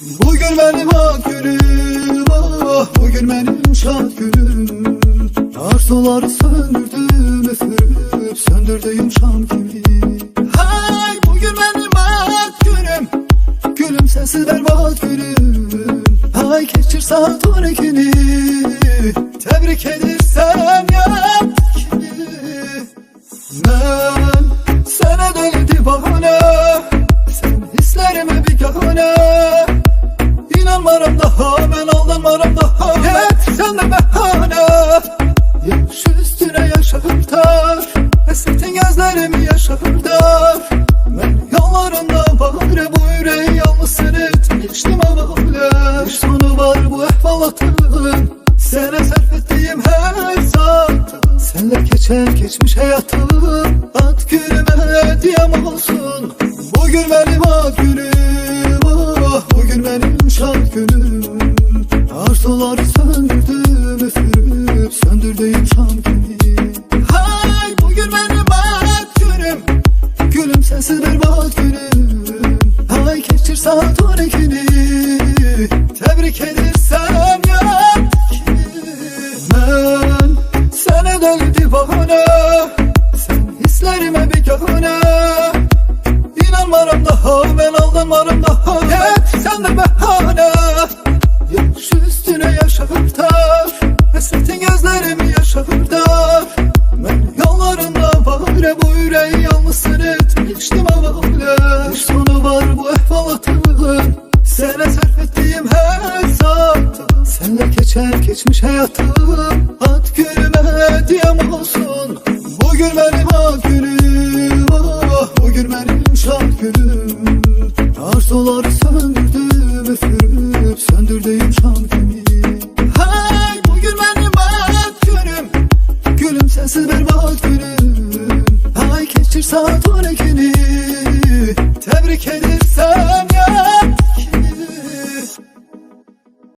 Bugün benim ak günüm ah Bugün benim şad günüm. Arzuları söndürdüm üfürüp Söndürdüğüm şam gibi Hay bugün benim ak günüm Gülüm sensiz berbat günüm. Hay geçir saat 12'ni Tebrik edersem yaptıkini Ben sana deli divane Sen hislerime bir kahane bahane Yaş üstüne yaş aktar Hasretin gözlerimi yaşartar Ben yollarında bari bu yüreği yalnız seni etmiştim ama bile Bir sonu var bu ehvalatın Sana sarf ettiğim her saat Senle geçer geçmiş hayatım. At günüme hediyem olsun. Bugün benim ak günüm ah Bugün benim şad günüm. Arzuları Sensiz berbat günüm Hay geçir saat 12'ni Tebrik edersem yaptıkini Ben sana deli divane Sen hislerime bir kahane. İnanmarım daha ben aldanmarım daha. Hep sende bahane. Yaş üstüne yaş aktar Hasretin gözlerimi yaşartar Ben yollarında bari bu yüreği seni etmiştim bile Bir sonu var bu ehvalatın Sana sarf ettiğim her saat Senle geçer geçmiş hayatım. At günüme hediyem olsun. Bugün benim ak günüm ah. Bugün benim şad günüm Arzuları söndürdüm üfürüp Söndürdüğüm şam gibi Hay bugün benim ak günüm Gülüm sensiz berbat günüm Geçir saat 12'ni Tebrik edersem